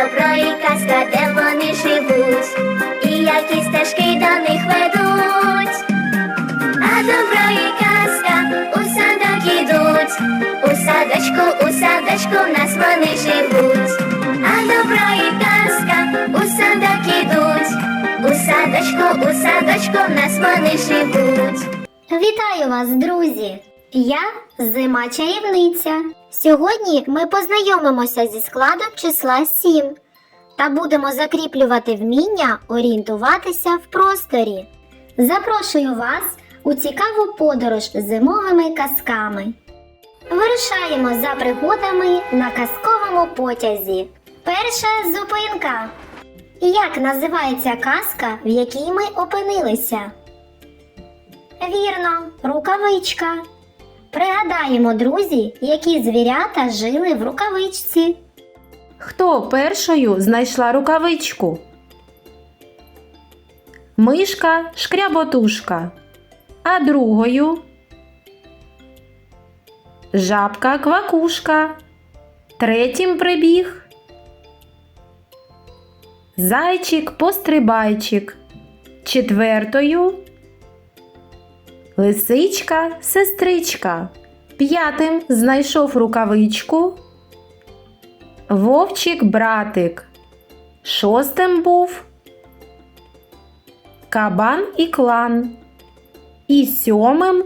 добро і казка, де вони живуть, і які стежки до них ведуть. А добро і казка у садок ідуть, у садочку, у садочку в нас вони живуть. А добро і казка у садок ідуть, у садочку, у садочку в нас вони живуть. Вітаю вас, друзі! Я зима чарівниця. Сьогодні ми познайомимося зі складом числа 7 та будемо закріплювати вміння орієнтуватися в просторі. Запрошую вас у цікаву подорож зимовими казками. Вирушаємо за пригодами на казковому потязі. Перша зупинка. Як називається казка, в якій ми опинилися? Вірно, рукавичка. Пригадаємо, друзі, які звірята жили в рукавичці. Хто першою знайшла рукавичку? Мишка шкряботушка. А другою жабка квакушка. Третім прибіг. Зайчик пострибайчик. Четвертою лисичка сестричка. П'ятим знайшов рукавичку. Вовчик братик. Шостим був Кабан і клан. І сьомим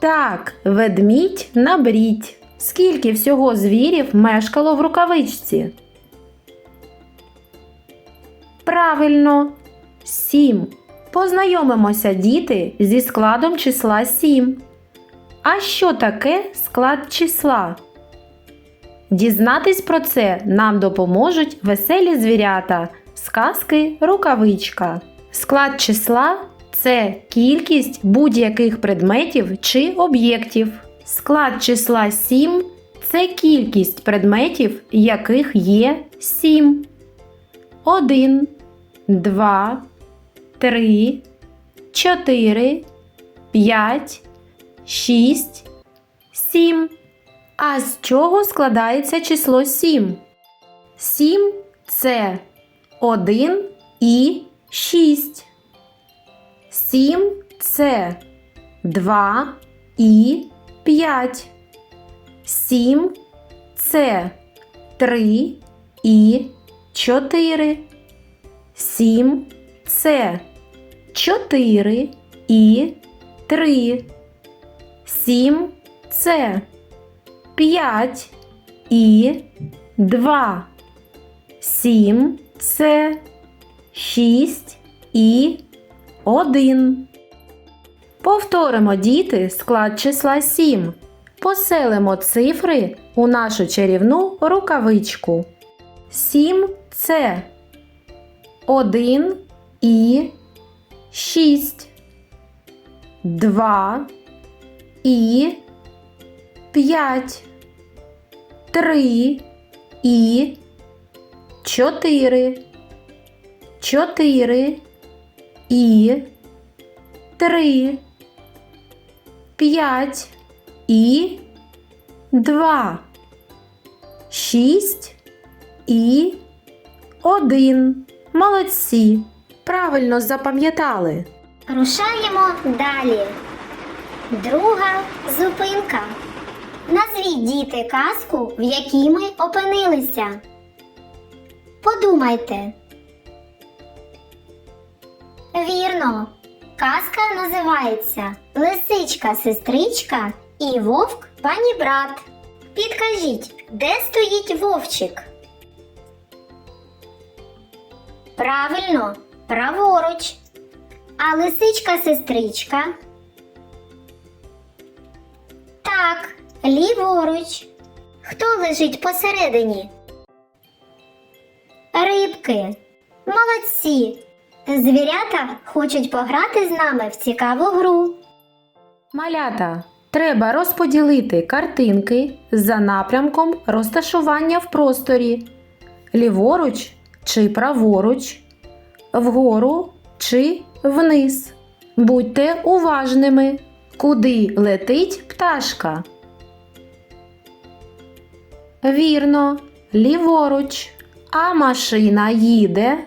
Так, ведмідь на брідь. Скільки всього звірів мешкало в рукавичці? Правильно, сім. Познайомимося, діти, зі складом числа 7. А що таке склад числа? Дізнатись про це нам допоможуть веселі звірята, сказки рукавичка. Склад числа це кількість будь-яких предметів чи об'єктів. Склад числа 7 це кількість предметів, яких є 7. 1, 2, 3, 4, 5, 6, 7. А з чого складається число 7? 7 це 1 і 6. 7 це 2 і 5. 7 це 3 і 4. 7 це 4 і 3. 7 це 5 і 2. 7 це 6 і 1. Повторимо діти склад числа 7. Поселимо цифри у нашу чарівну рукавичку. 7 це 1 і 6, 2 і 5, 3 і 4, 4 і 3, 5 і 2, 6 і 1. Молодці! Правильно запам'ятали. Рушаємо далі. Друга зупинка. Назвіть діти казку, в якій ми опинилися. Подумайте. Вірно. Казка називається Лисичка сестричка і вовк пані брат. Підкажіть, де стоїть вовчик? Правильно, праворуч. А лисичка сестричка? Так, ліворуч. Хто лежить посередині? Рибки. Молодці. Звірята хочуть пограти з нами в цікаву гру. Малята, треба розподілити картинки за напрямком розташування в просторі. Ліворуч чи праворуч, вгору чи вниз. Будьте уважними, куди летить пташка. Вірно, Ліворуч. А машина їде.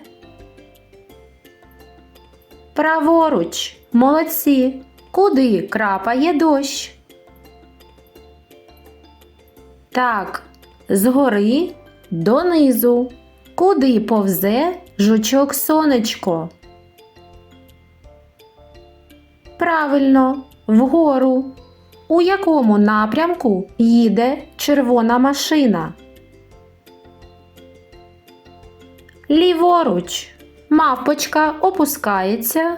Праворуч. Молодці. Куди крапає дощ? Так, згори донизу. Куди повзе жучок сонечко? Правильно, вгору. У якому напрямку їде червона машина? Ліворуч. Мавпочка опускається.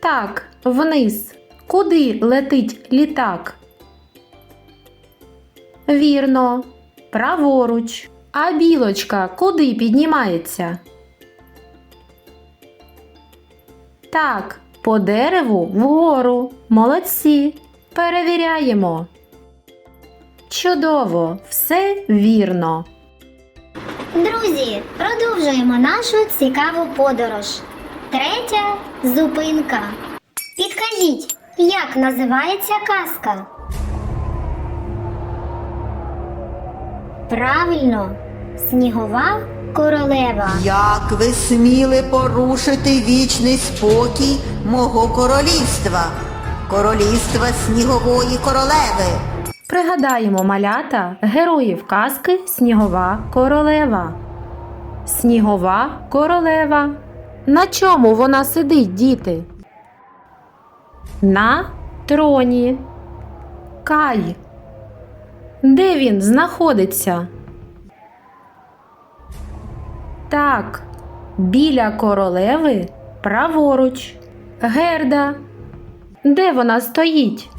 Так, вниз. Куди летить літак? Вірно, праворуч. А білочка куди піднімається? Так, по дереву вгору. Молодці. Перевіряємо. Чудово, все вірно. Друзі, продовжуємо нашу цікаву подорож. Третя зупинка. Підкажіть, як називається казка? Правильно, снігова королева. Як ви сміли порушити вічний спокій мого королівства, королівства снігової королеви? Пригадаємо малята героїв казки Снігова королева. Снігова королева. На чому вона сидить, діти? На троні. Кай. Де він знаходиться? Так, біля королеви праворуч. Герда. Де вона стоїть?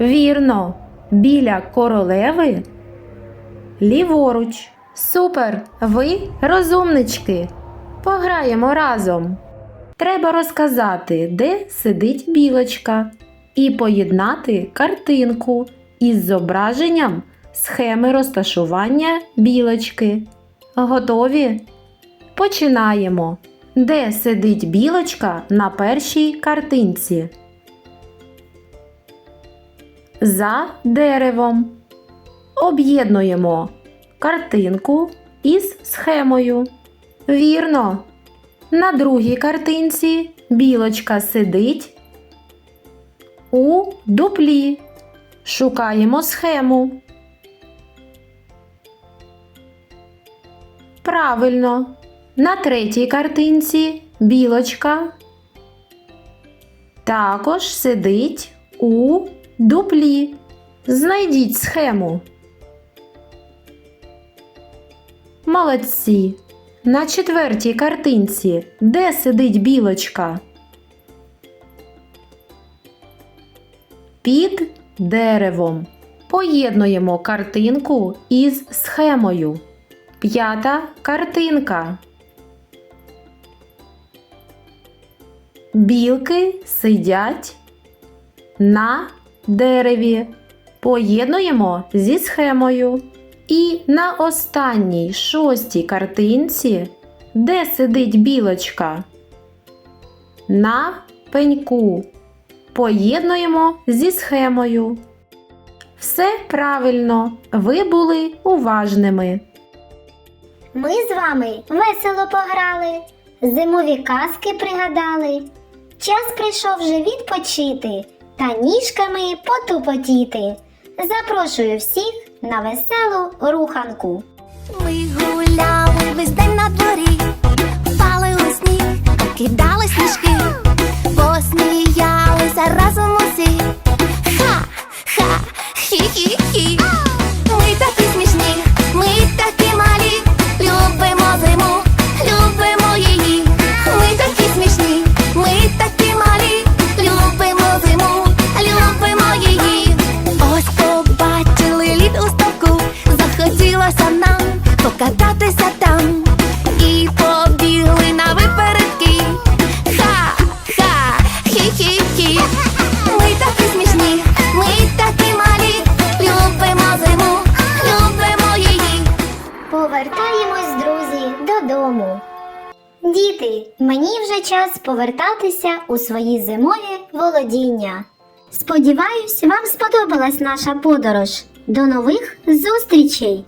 Вірно, біля королеви ліворуч. Супер! Ви розумнички. Пограємо разом. Треба розказати, де сидить білочка, і поєднати картинку із зображенням схеми розташування білочки. Готові? Починаємо. Де сидить білочка на першій картинці? за деревом. Об'єднуємо картинку із схемою. Вірно. На другій картинці білочка сидить у дуплі. Шукаємо схему. Правильно. На третій картинці білочка також сидить у дуплі. Знайдіть схему. Молодці. На четвертій картинці де сидить білочка? Під деревом. Поєднуємо картинку із схемою. П'ята картинка. Білки сидять на дереві. Поєднуємо зі схемою. І на останній шостій картинці, де сидить білочка? На пеньку. Поєднуємо зі схемою. Все правильно, ви були уважними. Ми з вами весело пограли, зимові казки пригадали. Час прийшов вже відпочити та ніжками потупотіти. Запрошую всіх на веселу руханку. Ми гуляли весь день на дворі, йти. Мені вже час повертатися у свої зимові володіння. Сподіваюсь, вам сподобалась наша подорож. До нових зустрічей!